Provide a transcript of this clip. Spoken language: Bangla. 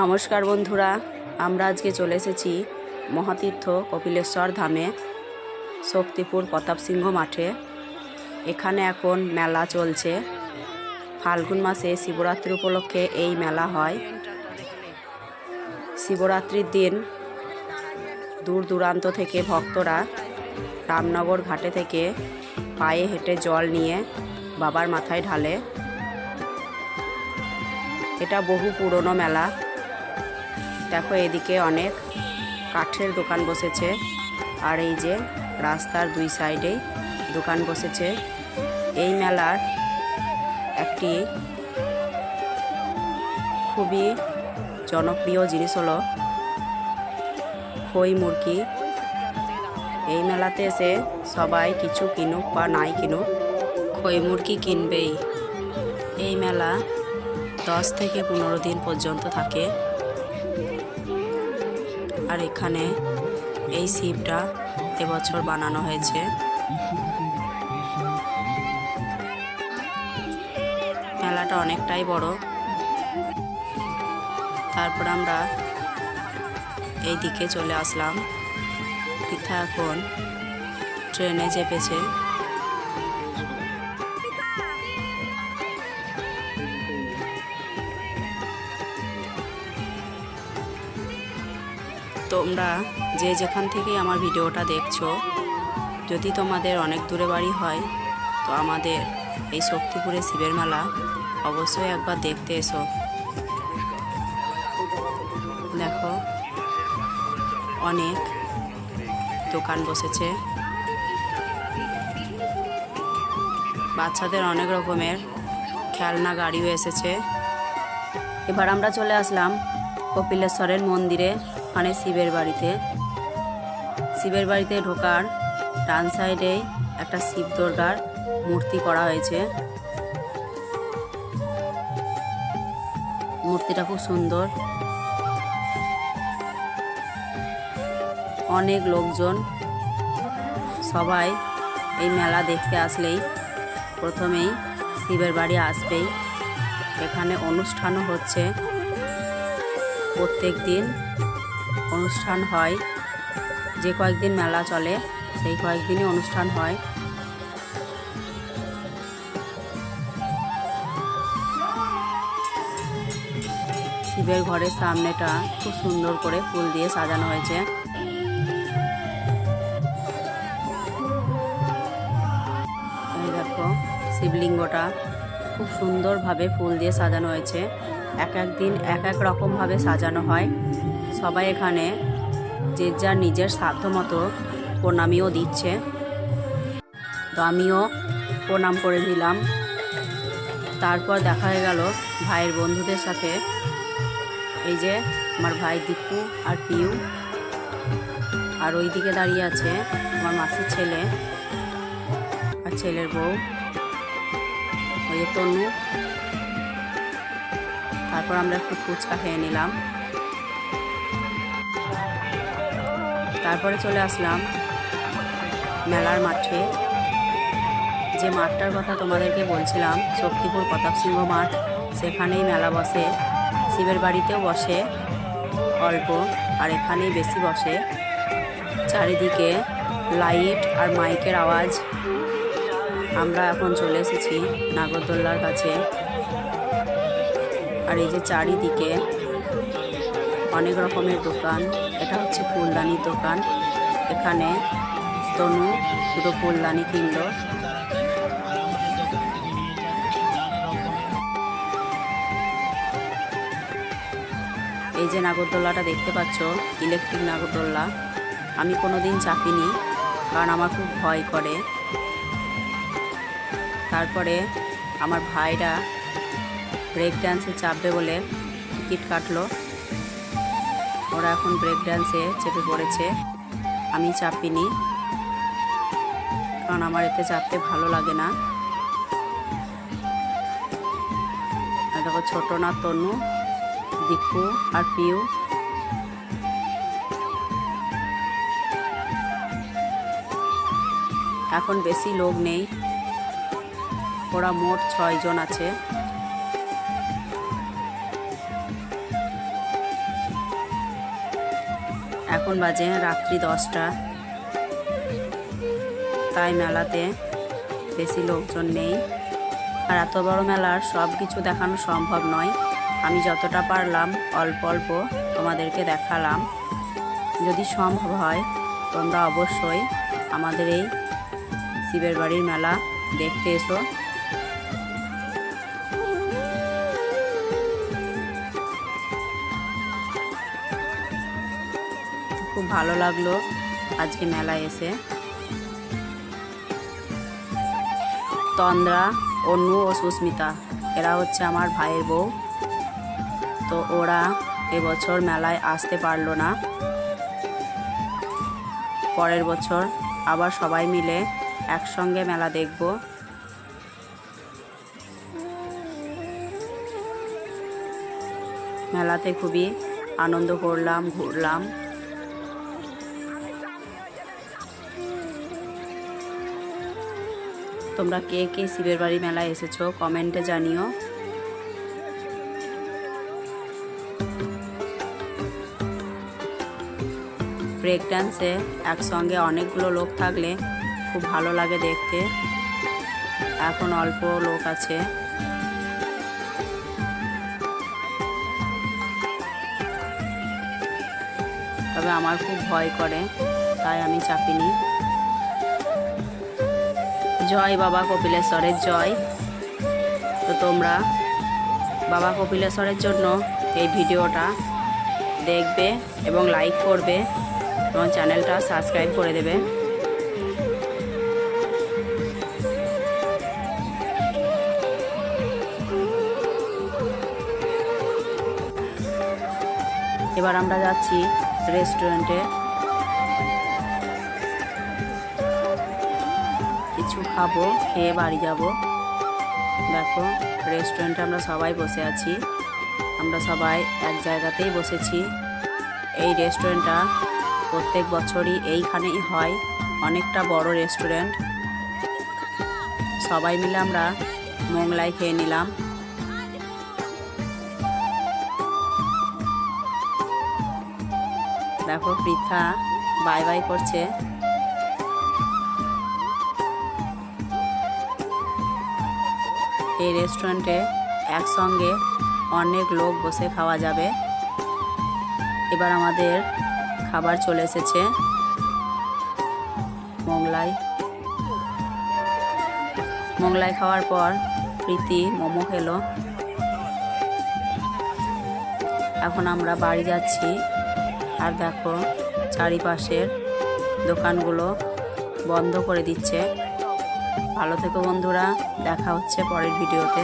নমস্কার বন্ধুরা, আমরা আজকে চলে এসেছি মহাতীর্থ কপিলেশ্বর ধামে, শক্তিপুর প্রতাপ সিংহ মাঠে। এখানে এখন মেলা চলছে। ফাল্গুন মাসে শিবরাত্রি উপলক্ষে এই মেলা হয়। শিবরাত্রির দিন দূর দূরান্ত থেকে ভক্তরা রামনগর ঘাটে থেকে পায়ে হেঁটে জল নিয়ে বাবার মাথায় ঢালে। এটা বহু পুরনো মেলা। দেখো এদিকে অনেক কাঠের দোকান বসেছে। আর এই যে রাস্তার দুই সাইডেই দোকান বসেছে। এই মেলার একটি খুবই জনপ্রিয় জিনিস হলো খই মুরগি। এই মেলাতে এসে সবাই কিছু কিনুক বা নাই কিনুক, খই মুরগি কিনবেই। এই মেলা দশ থেকে পনেরো দিন পর্যন্ত থাকে। আর এখানে এই শিবটা এবছর বানানো হয়েছে। মেলাটা অনেকটাই বড়। তারপর আমরা এই দিকে চলে আসলাম। পৃথা এখন ট্রেনে চেপেছে। তোমরা যে যেখান থেকে আমার ভিডিওটা দেখছ, যদি তোমাদের অনেক দূরে বাড়ি হয়, তো আমাদের এই শক্তিপুরে শিবের মেলা অবশ্যই একবার দেখতে এসো। দেখো, অনেক দোকান বসেছে। বাচ্চাদের অনেক রকমের খেলনা, গাড়িও এসেছে। এবার আমরা চলে আসলাম কপিলেশ্বরের মন্দিরে। মানে শিবের বাড়িতে। শিবের বাড়িতে ঢোকার ডান সাইডে একটা শিব দুর্গার মূর্তি করা হয়েছে। মূর্তিটা খুব সুন্দর। অনেক লোকজন, সবাই এই মেলা দেখতে আসলেই প্রথমেই শিবের বাড়ি আসবেই। এখানে অনুষ্ঠানও হচ্ছে। প্রত্যেক দিন অনুষ্ঠান হয়। যে কয়েকদিন মেলা চলে, সেই কয়েকদিনই অনুষ্ঠান হয়। শিবের ঘরের সামনেটা খুব সুন্দর করে ফুল দিয়ে সাজানো হয়েছে। এই দেখো, শিবলিঙ্গটা খুব সুন্দরভাবে ফুল দিয়ে সাজানো হয়েছে। এক এক দিন এক এক রকমভাবে সাজানো হয়। সবাই এখানে যে যার নিজের সাধ্য মতো প্রণামীও দিচ্ছে। তো আমিও প্রণাম করে দিলাম তারপর দেখা হয়ে গেল ভাইয়ের বন্ধুদের সাথে। এই যে আমার ভাই দীপু আর পিউ। আর ওই দিকে দাঁড়িয়ে আছে আমার মাসির ছেলে আর ছেলের বউ। ওই যে তনু। তারপর আমরা একটু ফুচকা খেয়ে নিলাম। তারপরে চলে আসলাম মেলার মাঠে। যে মাঠটার কথা তোমাদেরকে বলছিলাম শক্তিপুর প্রতাপ সিংহ মাঠ, সেখানেই মেলা বসে। শিবের বাড়িতেও বসে, অল্প, আর এখানেই বেশি বসে। চারিদিকে লাইট আর মাইকের আওয়াজ। আমরা এখন চলে এসেছি নাগরদোল্লার কাছে। আর এই যে চারিদিকে অনেক রকমের দোকান। এটা হচ্ছে ফুলদানির দোকান। এখানে তনু দুটো ফুলদানি কিনলো। এই যে নাগরদোল্লাটা দেখতে পাচ্ছ, ইলেকট্রিক নাগরদোল্লা। আমি কোনো দিন চাপিনি, কারণ আমার খুব ভয় করে। তারপরে আমার ভাইরা ব্রেক ডান্সে চাপবে বলে টিকিট কাটলো। ওরা এখন ব্রেক ডান্সে চেপে পড়েছে। আমি চাপিনি, কারণ আমার এতে চাপতে ভালো লাগে না। দেখো ছোট না, তনু, দীপু আর পিউ। এখন বেশি লোক নেই। ওরা মোট ছয়জন আছে। এখন বাজে রাত্রি দশটা। তাই মেলাতে বেশি লোকজন নেই। আর এত বড় মেলার সব কিছু দেখানো সম্ভব নয়। আমি যতটা পারলাম অল্প অল্প তোমাদেরকে দেখালাম। যদি সম্ভব হয়, তোমরা অবশ্যই আমাদের এই শিবের বাড়ির মেলা দেখতে এসো। ভালো লাগল আজকে মেলায় এসে। তন্দ্রা অন্নু ও সুস্মিতা, এরা হচ্ছে আমার ভাইয়ের বউ। তো ওরা এবছর মেলায় আসতে পারল না। পরের বছর আবার সবাই মিলে একসঙ্গে মেলা দেখব। মেলাতে খুবই আনন্দ করলাম, ঘুরলাম। তোমরা কে কে শিবের বাড়ি মেলায় এসেছ? কমেন্টে জানিও। ব্রেক ডান্সে একসঙ্গে অনেকগুলো লোক থাকলে খুব ভালো লাগে দেখতে। এখন অল্প লোক আছে। তবে আমার খুব ভয় করে, তাই আমি চাপিনি। জয় বাবা কপিলেশ্বরের জয়। তো তোমরা বাবা কপিলেশ্বরের জন্য এই ভিডিওটা দেখবে এবং লাইক করবে এবং চ্যানেলটা সাবস্ক্রাইব করে দেবে। এবার আমরা যাচ্ছি রেস্টুরেন্টে খাব, খেয়ে বাড়ি যাব। দেখো রেস্টুরেন্টে আমরা সবাই বসে আছি। আমরা সবাই এক জায়গাতেই বসেছি। এই রেস্টুরেন্টটা প্রত্যেক বছরই এইখানেই হয়। অনেকটা বড় রেস্টুরেন্ট সবাই মিলে আমরা মোগলাই খেয়ে নিলাম। দেখো, পৃথা বাই বাই করছে। এই রেস্টুরেন্টে একসঙ্গে অনেক লোক বসে খাওয়া যাবে। এবার আমাদের খাবার চলে এসেছে। মোগলাই। মোগলাই খাওয়ার পর প্রীতি মোমো খেলো। এখন আমরা বাড়ি যাচ্ছি। আর দেখো, চারিপাশের দোকানগুলো বন্ধ করে দিচ্ছে। ভালো থেকো বন্ধুরা দেখা হচ্ছে পরের ভিডিওতে।